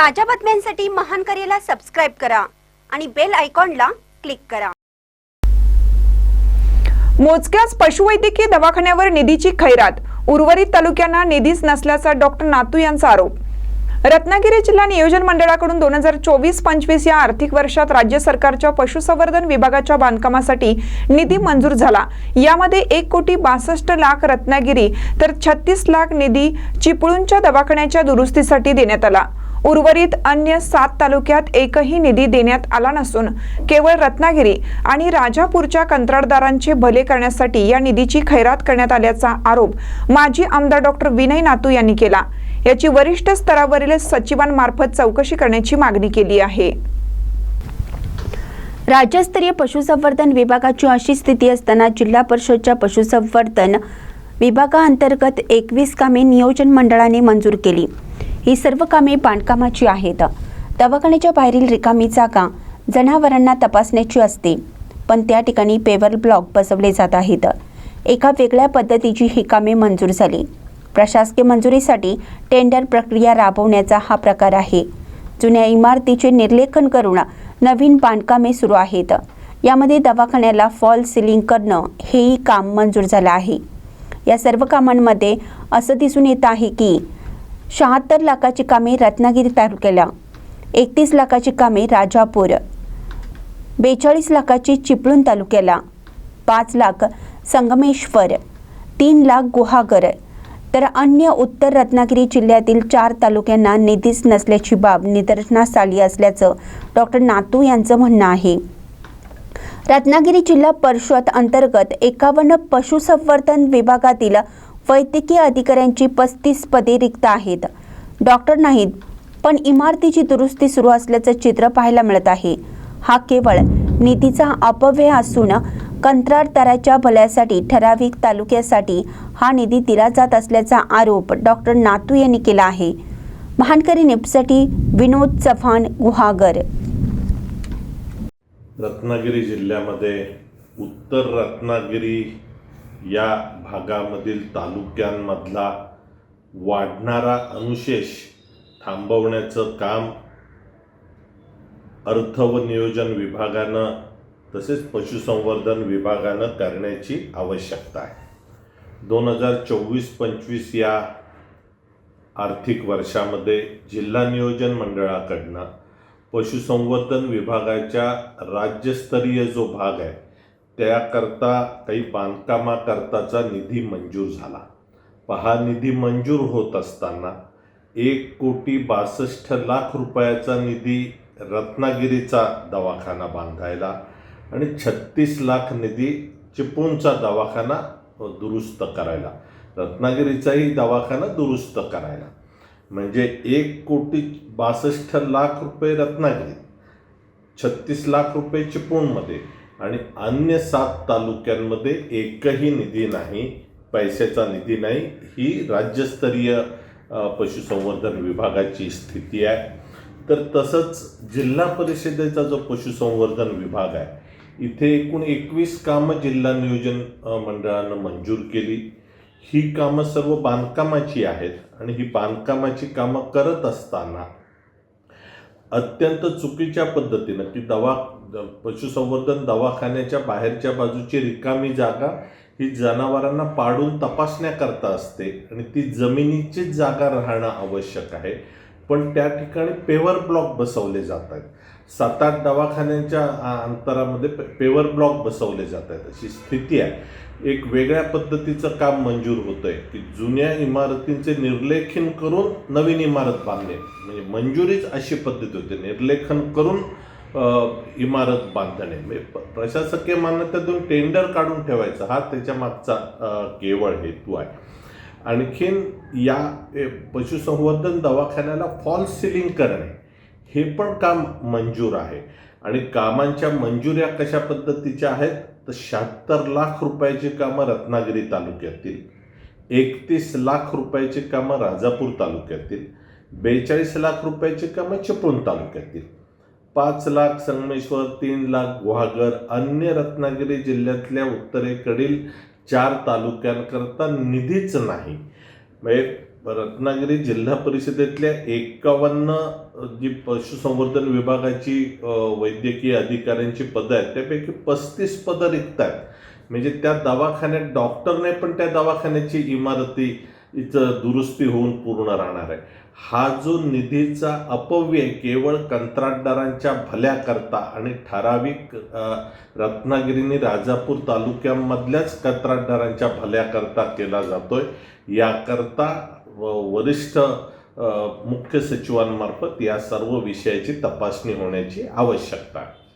ताज्या बातम्यांसाठी महान करेला सबस्क्राईब करा आणि बेल आयकॉनला क्लिक करा. मोजक्याच पशुवैद्यकीय दवाखान्यावर निधीची खैरात. उर्वरित तालुक्यांना निधीच नसल्याचा डॉक्टर नातू यांचा आरोप. रत्नागिरी जिल्हा नियोजन मंडळाकडून दोन हजार चोवीस पंचवीस या आर्थिक वर्षात राज्य सरकारच्या पशुसंवर्धन विभागाच्या बांधकामासाठी निधी मंजूर झाला. यामध्ये एक कोटी बासष्ट लाख रत्नागिरी तर छत्तीस लाख निधी चिपळूणच्या दवाखान्याच्या दुरुस्तीसाठी देण्यात आला. उर्वरित अन्य सात तालुक्यात एकही निधी देण्यात आला नसून केवळ रत्नागिरी आणि राजापूरच्या कंत्राटदारांचे भले करण्यासाठी या निधीची खैरात करण्यात आल्याचा आरोप माजी आमदार डॉक्टर विनय नातू यांनी केला. याची वरिष्ठ स्तरावरील सचिवांमार्फत चौकशी करण्याची मागणी केली आहे. राज्यस्तरीय पशुसंवर्धन विभागाची अशी स्थिती असताना जिल्हा परिषदच्या पशुसंवर्धन विभागाअंतर्गत एकवीस कामे नियोजन मंडळाने मंजूर केली. ही सर्व कामे बांधकामाची आहेत. दवाखान्याच्या बाहेरील रिकामी जागा जनावरांना तपासण्याची असते पण त्या ठिकाणी पेवर ब्लॉक बसवले जात आहेत. एका वेगळ्या पद्धतीची ही कामे मंजूर झाली. प्रशासकीय मंजुरीसाठी टेंडर प्रक्रिया राबवण्याचा हा प्रकार आहे. जुन्या इमारतीचे निर्लेखन करून नवीन बांधकामे सुरू आहेत. यामध्ये दवाखान्याला फॉल सिलिंग करणं हेही काम मंजूर झालं आहे. या सर्व कामांमध्ये असं दिसून येत आहे की शहात्तर लाखाची कामे रत्नागिरी तालुक्याला. एकतीस लाखाची कामे राजापूर. बेचाळीस लाखाची चिपळूण तालुक्याला. पाच लाख संगमेश्वर. तीन लाख गुहागर. तर अन्य उत्तर रत्नागिरी जिल्ह्यातील चार तालुक्यांना निधीच नसल्याची बाब निदर्शनास आली असल्याचं डॉक्टर नातू यांचं म्हणणं आहे. रत्नागिरी जिल्हा परिषद अंतर्गत एकावन्न पशुसंवर्धन विभागातील वैद्यकीय अधिकाऱ्यांची पस्तीस पदे रिक्त आहेत. डॉक्टर नाहीत पण इमारतीची दुरुस्ती सुरू असल्याचं चित्र पाहायला मिळत आहे. हा केवळ निधीचा अपव्यय असून कंत्राटदाराच्या भल्यासाठी ठराविक तालुक्यासाठी हा निधी दिला जात असल्याचा आरोप डॉक्टर नातू यांनी केला आहे. महानकरी निपसाठी विनोद चव्हाण गुहागर. रत्नागिरी जिल्ह्यामध्ये उत्तर रत्नागिरी या भागामधील तालुक्यांमधला वाढणारा अनुशेष थांबवण्याचं काम अर्थ व नियोजन विभागानं तसेच पशुसंवर्धन विभागानं करण्याची आवश्यकता आहे. दोन हजार चोवीस पंचवीस या आर्थिक वर्षामध्ये जिल्हा नियोजन मंडळाकडनं पशुसंवर्धन विभागाच्या राज्यस्तरीय जो भाग आहे त्याकरता काही बांधकामाकरताचा निधी मंजूर झाला. पहा निधी मंजूर होत असताना एक कोटी बासष्ट लाख रुपयाचा निधी रत्नागिरीचा दवाखाना बांधायला आणि छत्तीस लाख निधी चिपळूणचा दवाखाना दुरुस्त करायला. रत्नागिरीचाही दवाखाना दुरुस्त करायला. म्हणजे एक कोटी बासष्ट लाख रुपये रत्नागिरीत छत्तीस लाख रुपये चिपळूणमध्ये. आणि अन्य सात तालुक्यांमध्ये एकही निधी नाही पैशाचा निधी नाही. ही राज्यस्तरीय पशुसंवर्धन विभागाची स्थिती आहे. तर तसंच जिल्हा परिषदेचा जो पशुसंवर्धन विभाग आहे इथे एकूण एकवीस कामं जिल्हा नियोजन मंडळानं मंजूर केली. ही कामं सर्व बांधकामाची आहेत आणि ही बांधकामाची कामं करत असताना अत्यंत चुकीच्या पद्धतीनं की दवा पशुसंवर्धन दवाखान्याच्या बाहेरच्या बाजूची रिकामी जागा ही जनावरांना पाडून तपासण्याकरता असते आणि ती जमिनीचीच जागा राहणं आवश्यक आहे. पण त्या ठिकाणी पेवर ब्लॉक बसवले जात आहेत. सात आठ दवाखान्यांच्या अंतरामध्ये पे पेवर ब्लॉक बसवले जात आहेत. अशी स्थिती आहे. एक वेगळ्या पद्धतीचं काम मंजूर होतं आहे की जुन्या इमारतींचे निर्लेखन करून नवीन इमारत बांधणे. म्हणजे मंजुरीच अशी पद्धती होते. निर्लेखन करून इमारत बांधणे म्हणजे प्रशासकीय मान्यतेतून टेंडर काढून ठेवायचा हा त्याच्या मागचा केवळ हेतू आहे. आणखीन या पशुसंवर्धन दवाखान्याला फॉल सिलिंग करणे हे पण काम मंजूर आहे. आणि कामांच्या मंजुऱ्या कशा पद्धतीच्या आहेत? तर शहात्तर लाख रुपयाची कामं रत्नागिरी तालुक्यातील एकतीस लाख रुपयाची कामं राजापूर तालुक्यातील बेचाळीस लाख रुपयाची कामं चिपळूण तालुक्यातील. पाच लाख संगमेश्वर तीन लाख गुहागर अन्य रत्नागिरी जिल्ह्यातल्या उत्तरेकडील चार तालुक्यांकरता निधीच नाही. म्हणजे रत्नागिरी जिल्हा परिषदेतल्या एकावन्न जी पशुसंवर्धन विभागाची वैद्यकीय अधिकाऱ्यांची पदं आहेत त्यापैकी पस्तीस पदं रिक्त आहेत. म्हणजे त्या दवाखान्यात डॉक्टर नाही पण त्या दवाखान्याची इमारती इथं दुरुस्ती होऊन पूर्ण राहणार आहे. हा जो निधीचा अपव्यय केवळ कंत्राटदारांच्या भल्याकरता आणि ठराविक रत्नागिरीने राजापूर तालुक्यामधल्याच कंत्राटदारांच्या भल्याकरता केला जातोय. याकरता व- वरिष्ठ मुख्य सचिवांमार्फत या सर्व विषयाची तपासणी होण्याची आवश्यकता आहे.